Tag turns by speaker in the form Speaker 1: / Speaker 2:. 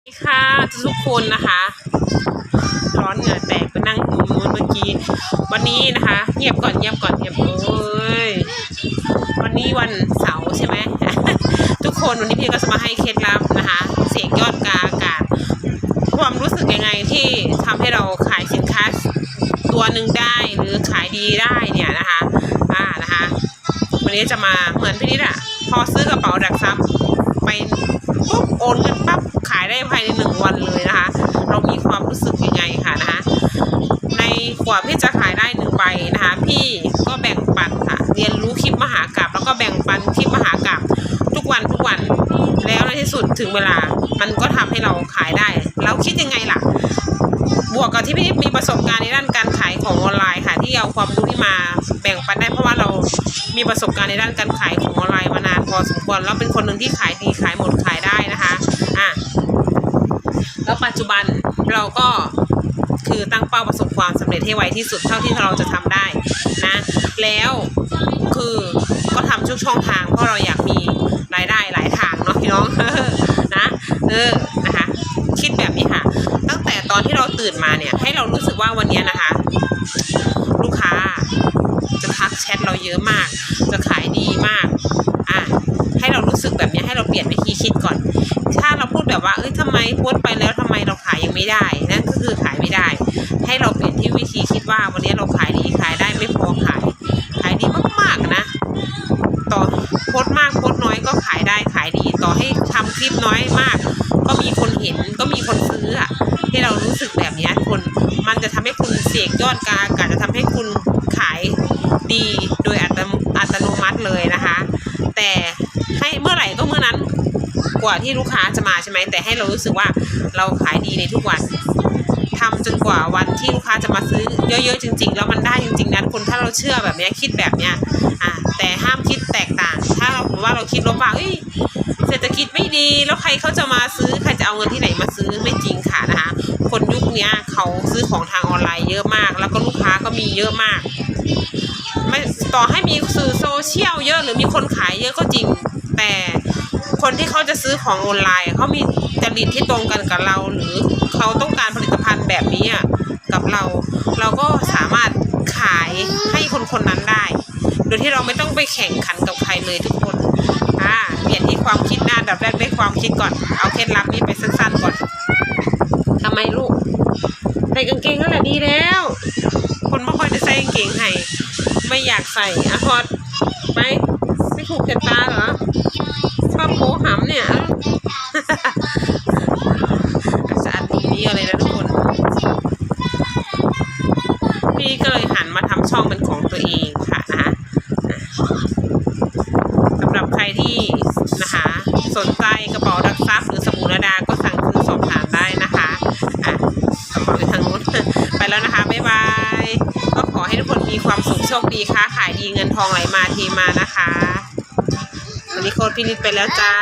Speaker 1: สวัสดีค่ะทุกคนนะคะร้อนเหงื่อแตกไปนั่งอยู่นู้นเมื่อกี้ วันนี้นะคะเงียบก่อนเงียบก่อนเงียบโอ้ยวันนี้วันเสาร์ใช่ไหม ทุกคนวันนี้พี่ก็จะมาให้เคล็ดลับนะคะ เสียงยอดกาอากาศ ความรู้สึกยังไงที่ทำให้เราขายสินค้าตัวหนึ่งได้หรือขายดีได้เนี่ยนะคะอ่านะคะ วันนี้จะมาเหมือนพี่นิดอะพอซื้อกระเป๋าดักซับไปปุ๊บโอนเงินปั๊บ ภายในหนึ่งวันเลยนะคะ เรามีความรู้สึกยังไงค่ะนะคะ ในกว่าพี่จะขายได้หนึ่งใบนะคะ พี่ก็แบ่งปันค่ะ เรียนรู้คลิปมหากราบแล้วก็แบ่งปันคลิปมหากราบทุกวันทุกวัน แล้วในที่สุดถึงเวลา มันก็ทำให้เราขายได้ แล้วคิดยังไงล่ะ บวกกับที่พี่มีประสบการณ์ในด้านการขายของออนไลน์ค่ะ ที่เอาความรู้ที่มาแบ่งปันได้เพราะว่าเรามีประสบการณ์ในด้านการขายของออนไลน์มานานพอสมควรแล้วเป็นคนหนึ่งที่ขายดีขายหมดขายได้นะคะอะแล้วปัจจุบัน เราก็คือตั้งเป้าประสบความสำเร็จให้ไวที่สุดเท่าที่เราจะทำได้นะ แล้วคือก็ทำทุกช่องทางเพราะเราอยากมีรายได้หลายทางเนาะพี่น้องนะเออนะคะ คิดแบบนี้ค่ะ ตั้งแต่ตอนที่เราตื่นมาเนี่ย ให้เรารู้สึกว่าวันนี้นะคะ ลูกค้าจะทักแชทเราเยอะมาก จะขายดีมากอะให้เรารู้สึกแบบนี้ให้เราเปลี่ยนวิธีคิดก่อน ถ้าเราพูดแบบว่าเอ้ยทำไมโพสไปแล้ว ไม่ได้ นั่นก็คือขายไม่ได้ ให้เราเปลี่ยนที่วิธีคิดว่าวันนี้เราขายดีขายได้ไม่พอขาย ขายดีมากๆนะ ต่อโพสต์มากโพสต์น้อยก็ขายได้ขายดี ต่อให้ทำคลิปน้อยมาก ก็มีคนเห็นก็มีคนซื้ออะให้เรารู้สึกแบบนี้คนมันจะทำให้คุณเสียงยอดกาอากาศจะทำให้คุณขายดีโดยอัตโนมัติเลยนะคะ แต่ให้เมื่อไหร่ก็เมื่อนั้น กว่าที่ลูกค้าจะมาใช่ไหมแต่ให้เรารู้สึกว่าเราขายดีในทุกวันทำจนกว่าวันที่ลูกค้าจะมาซื้อเยอะๆจริง ๆ แล้วมันได้จริงๆนะคนถ้าเราเชื่อแบบเนี้ยคิดแบบเนี้ยอะแต่ห้ามคิดแตกต่าง ถ้าเราว่าเราคิดลบว่าเอ้ยเศรษฐกิจไม่ดีแล้วใครเขาจะมาซื้อใครจะเอาเงินที่ไหนมาซื้อไม่จริงค่ะนะคะ คนยุคนี้เขาซื้อของทางออนไลน์เยอะมาก แล้วก็ลูกค้าก็มีเยอะมากไม่ต่อให้มีสื่อโซเชียลเยอะหรือมีคนขายเยอะก็จริง แต่ คนที่เขาจะซื้อของออนไลน์เขามีจริตที่ตรงกันกับเรา หรือเขาต้องการผลิตภัณฑ์แบบนี้กับเรา เราก็สามารถขายให้คนคนนั้นได้ โดยที่เราไม่ต้องไปแข่งขันกับใครเลยทุกคนอ่าเปลี่ยนที่ความคิดหน้าดับแรกด้วยความคิดก่อนเอาเคล็ดลับนี้ไปสั้นๆก่อนทำไมลูกใส่กางเกงนั่นแหละดีแล้ว คนไม่ค่อยจะใส่กางเกงให้ไม่อยากใส่อะพอดไปไม่ถูกชะตาเหรอ โผหำเนี่ยอาจจะอัดดีนี้อะไรนะทุกคน พี่ก็เลยหันมาทำช่องเป็นของตัวเองค่ะนะคะสำหรับใครที่นะคะสนใจกระเป๋าดักซับหรือสบู่ระดา ก็สั่งซื้อสอบถามได้นะคะอะกระเป๋าอยู่ทางนู้นไปแล้วนะคะ บ๊ายบาย ก็ขอให้ทุกคนมีความสุขโชคดีค้าขายดีเงินทองไหลมาเทีมานะคะ วันนี้โค้ดพินิจไปแล้วจ้า